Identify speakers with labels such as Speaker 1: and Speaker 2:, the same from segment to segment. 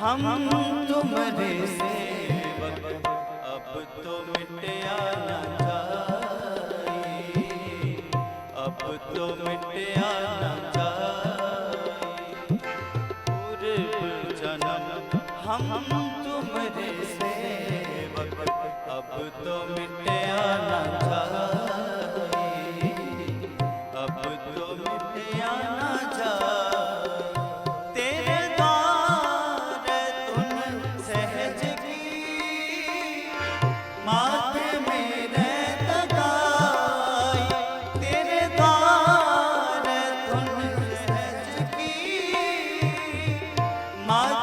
Speaker 1: हम तुम्हारे सेवक अब तो मिटया ना चाहिए अब तो मिटया ना चाहिए पूर्व जन्म हम तुम्हारे सेवक अब तो मिटया ना चाहिए আমার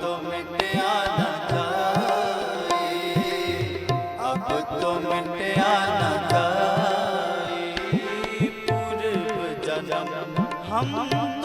Speaker 1: तो मिटया न जाए अब तो मिटया न जाए पूर्व जन्म हम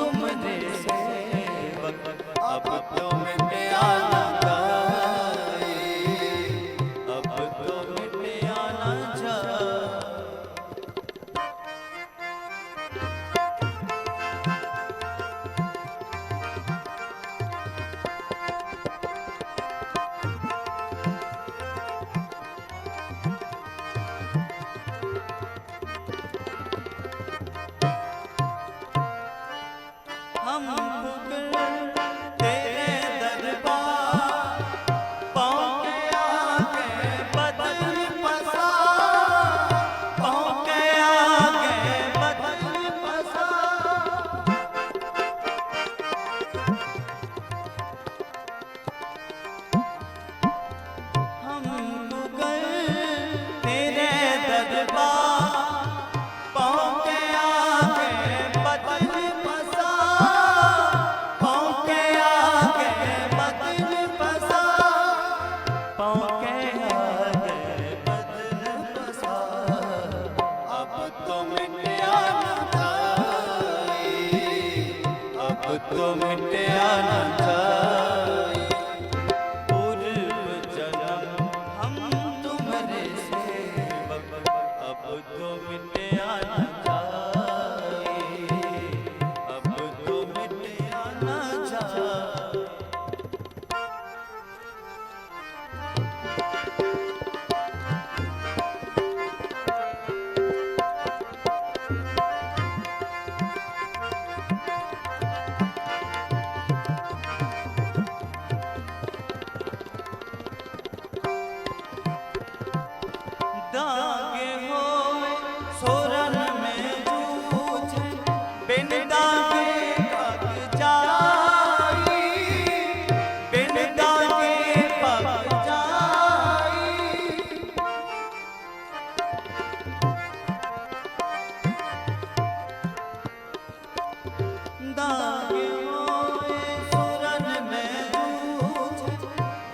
Speaker 1: ਹੁਕਮ ਮਿਟਿਆ ਨਾ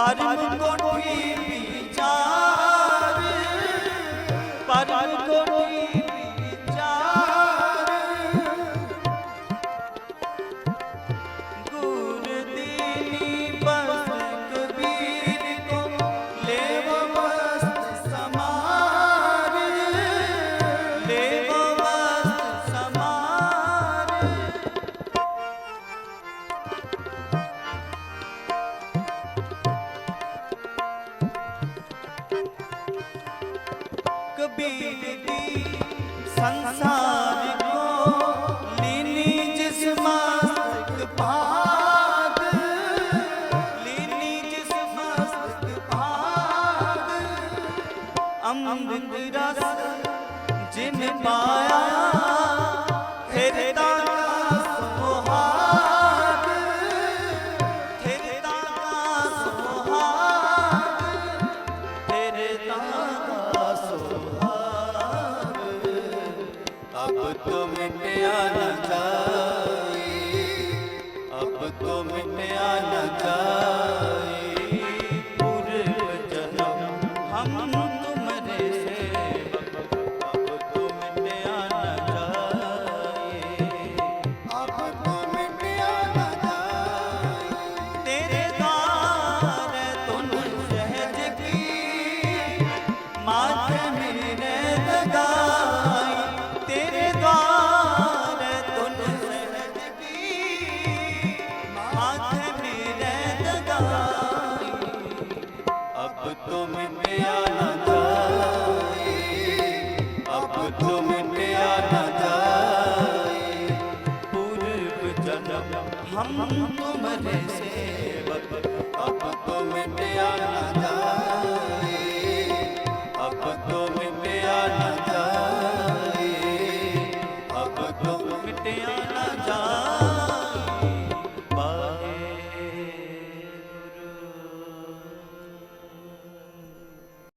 Speaker 1: পারি মুখ ਕਬੀਰ ਸੰਸਾਰ ਕੋ ਲੀਨੀ ਜਿਸ ਮਸਤਕ ਭਾਗ। ਲੀਨੀ ਜਿਸ ਮਸਤਕ ਭਾਗ। ਅੰਮ੍ਰਿਤ ਰਸ ਜਿਨ ਪਾਇਆ, ਫਿਰ ਤਾਂ ਮਾਥੇ ਮੇਰੇ ਲਗਾਈ, ਤੇਰੇ ਦਵਾਰ ਤੁਨ ਸਹਿਜ ਕੀ ਅਬ ਤੁਮ ਪਿਆਲਾ ਅਬ ਤੁਮ ਪਿਆਲਾ ਜਾਏ। ਪੂਰਬ ਜਨਮ